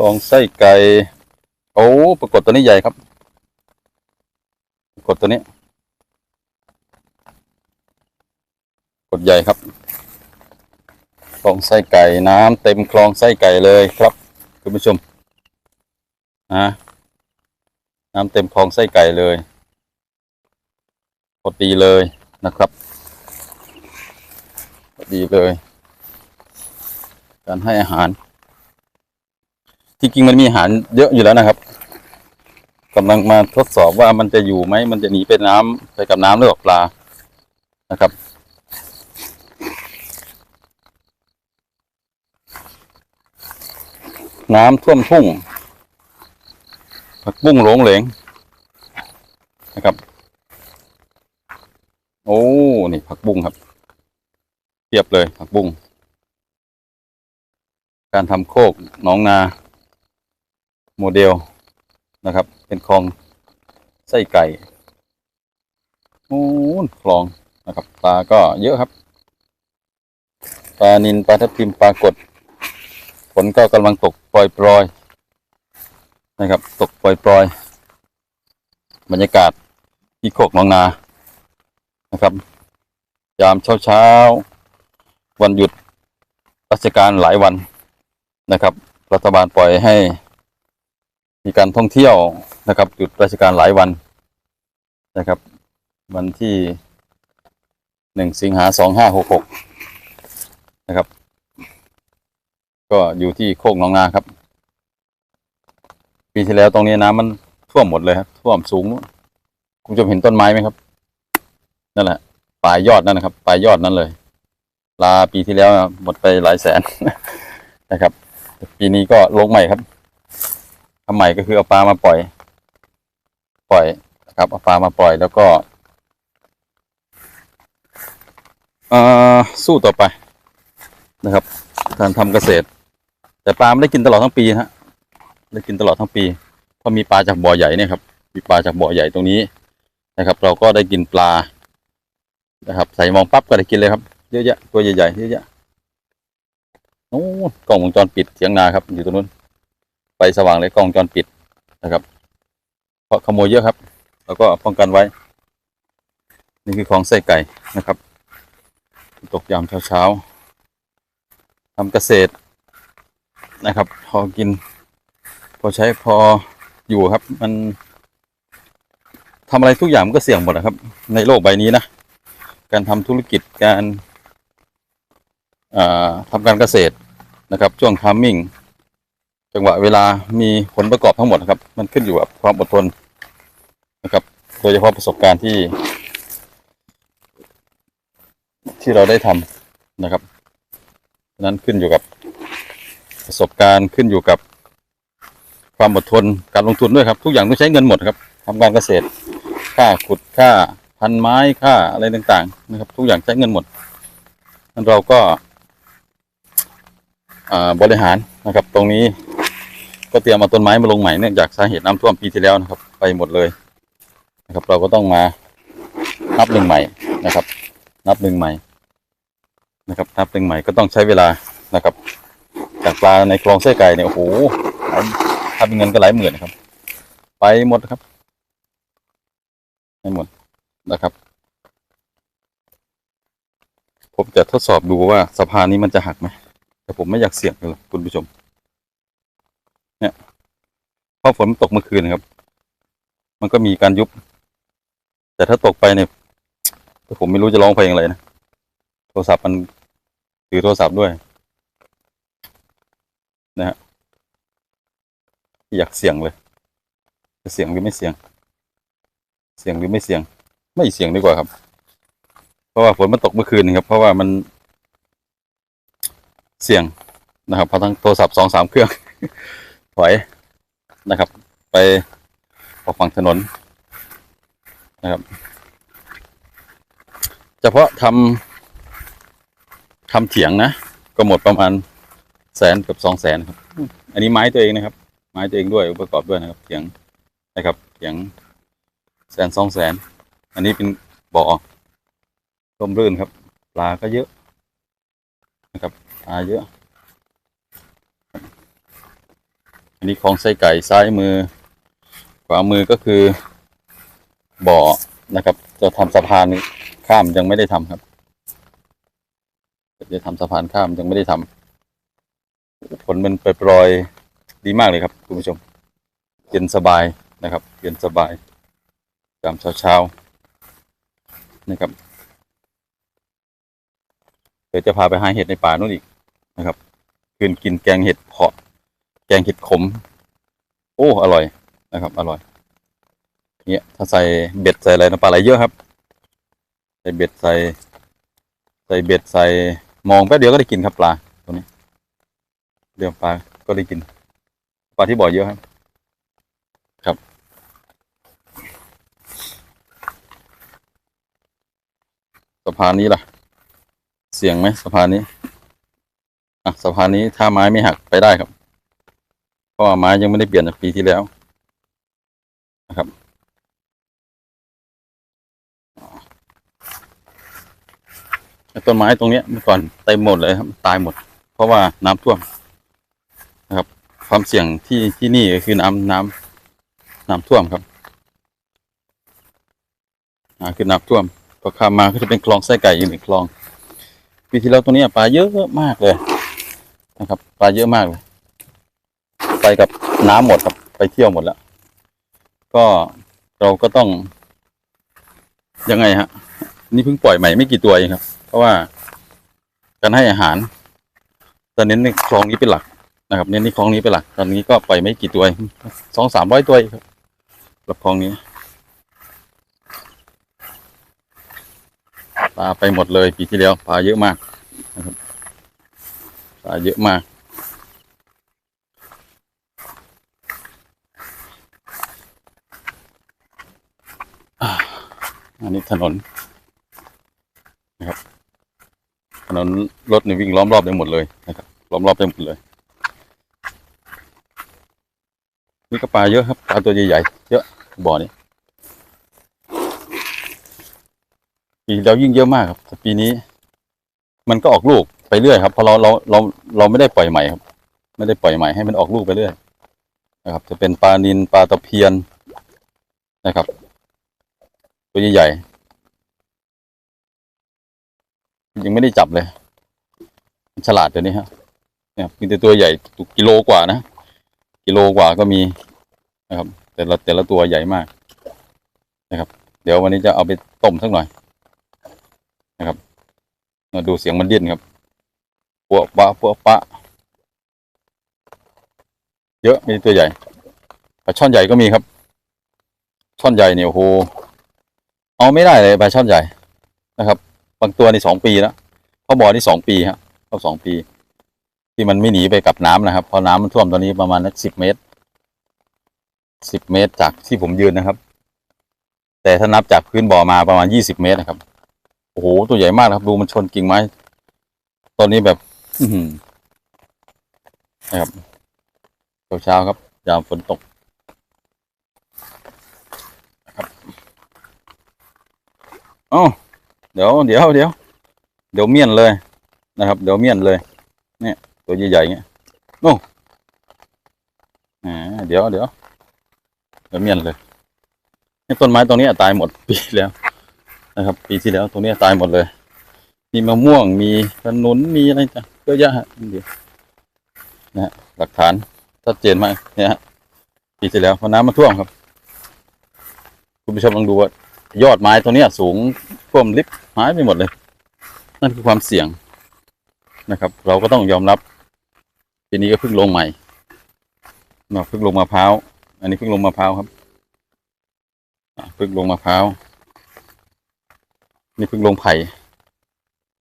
ลองไส้ไก่โอ้ปรากฏตัวนี้ใหญ่ครับ ปรากฏตัวนี้ กดใหญ่ครับคลองไส้ไก่น้ำเต็มคลองไส้ไก่เลยครับคุณผู้ชมนะน้ำเต็มคลองไส้ไก่เลยพอดีเลยนะครับพอดีเลย การให้อาหาร ที่จริงมันมีอาหารเยอะอยู่แล้วนะครับกำลังมาทดสอบว่ามันจะอยู่ไหม มันจะหนีไปน้ำไปกับน้ำหรือกับปลานะครับ น้ำท่วมทุ่งผักบุ้งหลงเหลงนะครับ โอ้นี่ผักบุ้งครับเทียบเลยผักบุ้งการทำโคกหนองนา โมเดลนะครับ เป็นคลองไส้ไก่โอ้คลองนะครับปลาก็เยอะครับปลานินปลาทับทิมปลากดฝนก็กำลังตกปล่อยๆนะครับ ตกปล่อยๆบรรยากาศที่โคกหนองนานะครับ ยามเช้าๆวันหยุดราชการหลายวันนะครับ รัฐบาลปล่อยให้ มีการท่องเที่ยวนะครับหยุดราชการหลายวันนะครับ วันที่หนึ่งสิงหาสองห้าหกหกนะครับ ก็อยู่ที่โคกหนองนาครับ ปีที่แล้วตรงนี้น้ำมันท่วมหมดเลยครับท่วมสูงคุณผู้ชมเห็นต้นไม้ไหมครับนั่นแหละปลายยอดนั่นนะครับปลายยอดนั้นเลยลาปีที่แล้วหมดไปหลายแสนนะครับ ปีนี้ก็ลงใหม่ครับ ทำใหม่ก็คือเอาปลามาปล่อย ปล่อยนะครับเอาปลามาปล่อยแล้วก็สู้ต่อไปนะครับการทำเกษตร แต่ปลาไม่ได้กินตลอดทั้งปีฮะได้กินตลอดทั้งปีเพราะมีปลาจากบ่อใหญ่เนี่ยครับ มีปลาจากบ่อใหญ่ตรงนี้นะครับ เราก็ได้กินปลานะครับ ใส่มองปั๊บก็ได้กินเลยครับเยอะแยะตัวใหญ่ๆเยอะแยะโอ้กล้องวงจรปิดเถียงนาครับอยู่ตรงนู้น ไฟสว่างเลยกล้องจรปิดนะครับ เพราะขโมยเยอะครับ แล้วก็ป้องกันไว้ นี่คือของใส่ไก่นะครับ ตกยามเช้าๆทำเกษตรนะครับ พอกิน พอใช้พออยู่ครับ มันทำอะไรทุกอย่างมันก็เสี่ยงหมดนะครับ ในโลกใบนี้นะ การทำธุรกิจการาทำการเกษตรนะครับ ช่วงทามมิ่ง จังหวะเวลามีผลประกอบทั้งหมดนะครับ มันขึ้นอยู่กับความอดทนนะครับ โดยเฉพาะประสบการณ์ที่ ที่เราได้ทำนะครับนั้นขึ้นอยู่กับประสบการณ์ขึ้นอยู่กับความอดทนการลงทุนด้วยครับ ทุกอย่างต้องใช้เงินหมดครับทำการเกษตร ค่าขุดค่าพันไม้ค่าอะไรต่างๆ นะครับ ทุกอย่างใช้เงินหมดนั้นเราก็บริหารนะครับตรงนี้ ก็เตรียมเอาต้นไม้มาลงใหม่เนื่องจากสาเหตุน้ำท่วมปีที่แล้วนะครับ ไปหมดเลยนะครับ เราก็ต้องมานับหนึ่งใหม่นะครับ นับหนึ่งใหม่นะครับนับหนึ่งใหม่ก็ต้องใช้เวลานะครับ จากปลาในคลองไส้ไก่เนี่ยโอ้โหถ้าเป็นเงินก็หลายหมื่นครับ ไปหมดครับให้หมดนะครับผมจะทดสอบดูว่าสะพานนี้มันจะหักไหมแต่ผมไม่อยากเสี่ยงเลยคุณผู้ชม เพราะฝนมันตกเมื่อคืนครับ มันก็มีการยุบ แต่ถ้าตกไปเนี่ยผมไม่รู้จะร้องเพลงอะไรนะโทรศัพท์มันถือโทรศัพท์ด้วย นะฮะอยากเสี่ยงเลย จะเสี่ยงหรือไม่เสี่ยง เสี่ยงหรือไม่เสี่ยง ไม่เสี่ยงดีกว่าครับ เพราะว่าฝนมันตกเมื่อคืนครับ เพราะว่ามัน เสี่ยงนะครับเพราะทั้งโทรศัพท์สองสามเครื่องถอย นะครับ ไปออกฝั่งถนนนะครับเฉพาะทำทำเถียงนะ ก็หมดประมาณแสนกับสองแสนครับ อันนี้ไม้ตัวเองนะครับ ไม้ตัวเองด้วยประกอบด้วยนะครับเถียงนะครับเถียงแสนสองแสน อันนี้เป็นบ่อร่มรื่นครับ ปลาก็เยอะนะครับปลาเยอะ อันนี้คลองไส้ไก่ซ้ายมือ ขวามือก็คือบ่อนะครับ จะทำสะพานข้ามยังไม่ได้ทำครับ จะทำสะพานข้ามยังไม่ได้ทำผลมันปล่อยๆดีมากเลยครับคุณผู้ชม เย็นสบายนะครับ เย็นสบายยามเช้าๆนะครับเดี๋ยวจะพาไปหาเห็ดในป่านู่นอีกนะครับ คืนกินแกงเห็ดเพาะ แกงเห็ดขม โอ้ อร่อยนะครับ อร่อยเนี่ยถ้าใส่เบ็ดใส่อะไรน้ำปลาไหลเยอะครับ ใส่เบ็ดใส่ ใส่เบ็ดใส่มองแป๊บเดียวก็ได้กินครับปลาตัวนี้เดี๋ยวปลาก็ได้กิน ปลาที่บ่อเยอะครับ ครับ สะพานนี้ล่ะ เสี่ยงไหมสะพานนี้อะสะพานนี้ถ้าไม้ไม่หักไปได้ครับ เพราะว่าไม้ยังไม่ได้เปลี่ยนจากปีที่แล้วนะครับ ต้นไม้ตรงนี้เมื่อก่อนเต็มหมดเลยครับ ตายหมด เพราะว่าน้ำท่วมนะครับ ความเสี่ยงที่ที่นี่ก็คือน้ำน้ำน้ำท่วมครับอ่าคือน้ำท่วมพอข้ามมาก็จะเป็นคลองไส้ไก่อีกหนึ่งคลองปีที่แล้วตรงนี้ปลาเยอะมากเลยนะครับ ปลาเยอะมากเลย กับน้ำหมดครับ ไปเที่ยวหมดแล้ว ก็เราก็ต้อง ยังไงฮะ นี่เพิ่งปล่อยใหม่ไม่กี่ตัวเองครับ เพราะว่าการให้อาหารตอนเน้นในคลองนี้เป็นหลักนะครับ เน้นในคลองนี้เป็นหลัก ตอนนี้ก็ปล่อยไม่กี่ตัวสองสามร้อยตัวครับสำหรับคลองนี้ปลาไปหมดเลยปีที่แล้วปลาเยอะมากนะครับปลาเยอะมาก อันนี้ถนนนะครับถนนรถนี่วิ่งล้อมรอบได้หมดเลยนะครับล้อมรอบได้หมดเลย นี่ก็ปลาเยอะครับปลาตัวใหญ่ๆเยอะบ่อนี้ปีแล้วยิ่งเยอะมากครับปีนี้ มันก็ออกลูกไปเรื่อยครับเพราะเราเราเราเราไม่ได้ปล่อยใหม่ครับ ไม่ได้ปล่อยใหม่ให้มันออกลูกไปเรื่อยนะครับ จะเป็นปลานินปลาตะเพียนนะครับ ตัวใหญ่ๆยังไม่ได้จับเลย ฉลาดเดี๋ยวนี้ฮะเนี่ยมีแต่ตัวใหญ่กิโลกว่านะกิโลกว่าก็มีนะครับ แต่ละแต่ละตัวใหญ่มากนะครับ เดี๋ยววันนี้จะเอาไปต้มสักหน่อยนะครับมาดูเสียงมันเดินครับปัวปะปัวปะ เยอะมีตัวใหญ่ปลาช่อนใหญ่ก็มีครับ ช่อนใหญ่เนี่ยโอ้โห เอาไม่ได้เลยปลาช่อนใหญ่นะครับ บางตัวนี่สองปีแล้วเขาบ่อนี่สองปีฮะเขาสองปี ที่มันไม่หนีไปกับน้ำนะครับเพราะน้ำมันท่วมตอนนี้ประมาณนักสิบเมตรสิบเมตรจากที่ผมยืนนะครับ แต่ถ้านับจากพื้นบ่อมาประมาณยี่สิบเมตรนะครับโอ้โหตัวใหญ่มากนะครับ ดูมันชนกิ่งไม้ตอนนี้แบบ อืนะครับเช้าๆครับยามฝนตก อ๋อเดี๋ยวเดี๋ยวเดี๋ยวเดี๋ยวเมียนเลยนะครับ เดี๋ยวเมียนเลย เนี่ย ตัวใหญ่ๆเงี้ยโอ้อ่าเดี๋ยวเดี๋ยวเดี๋ยวเมียนเลยเนี่ยต้นไม้ตรงนี้ตายหมดปีแล้วนะครับ ปีที่แล้วตรงนี้ตายหมดเลย มีมะม่วงมีขนุนมีอะไรจ้ะเยอะแยะฮะเดี๋ยวนะฮะหลักฐานชัดเจนมากเนี่ยปีที่แล้วเพราะน้ำมันท่วมครับ คุณผู้ชมลองดูว่า ยอดไม้ตัวนี้สูงท่วมลิฟต์หายไปหมดเลย นั่นคือความเสี่ยงนะครับ เราก็ต้องยอมรับทีนี้ก็เพิ่งลงใหม่เนาเพิ่งลงมะพร้าว อันนี้เพิ่งลงมะพร้าวครับเพิ่งลงมะพร้าว นี่เพิ่งลงไผ่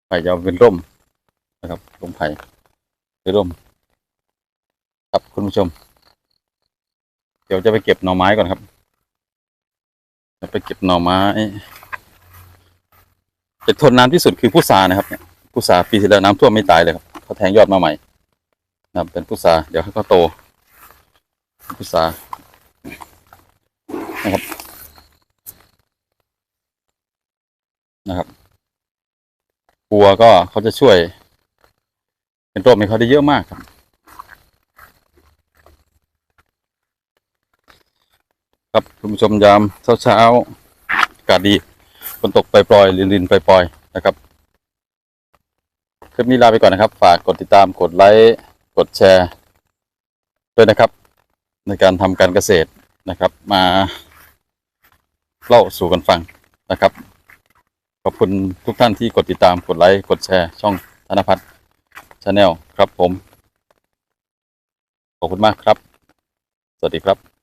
ไผ่จะเอาเป็นร่มนะครับ ลงไผ่เป็นร่ม ครับคุณผู้ชม เดี๋ยวจะไปเก็บหน่อไม้ก่อนครับ จะไปเก็บหน่อไม้จะทนน้ำที่สุดคือพุทรานะครับเนี่ยพุทราปีที่แล้วน้ำท่วมไม่ตายเลยครับเขาแทงยอดมาใหม่นะครับเป็นพุทราเดี๋ยวให้เขาโตพุทรานะครับ นะครับบัวก็เขาจะช่วย เป็นร่มให้เขาได้เยอะมากครับ ครับคุณผู้ชมยามเช้าเช้าๆอากาศดีฝนตกปล่อยๆลินๆปล่อยๆนะครับ คลิปนี้ลาไปก่อนนะครับ ฝากกดติดตามกดไลค์กดแชร์ด้วยนะครับ ในการทำการเกษตรนะครับ มาเล่าสู่กันฟังนะครับ ขอบคุณทุกท่านที่กดติดตามกดไลค์กดแชร์ ช่องธนพัฒน์ชาแนลครับผม ขอบคุณมากครับ สวัสดีครับ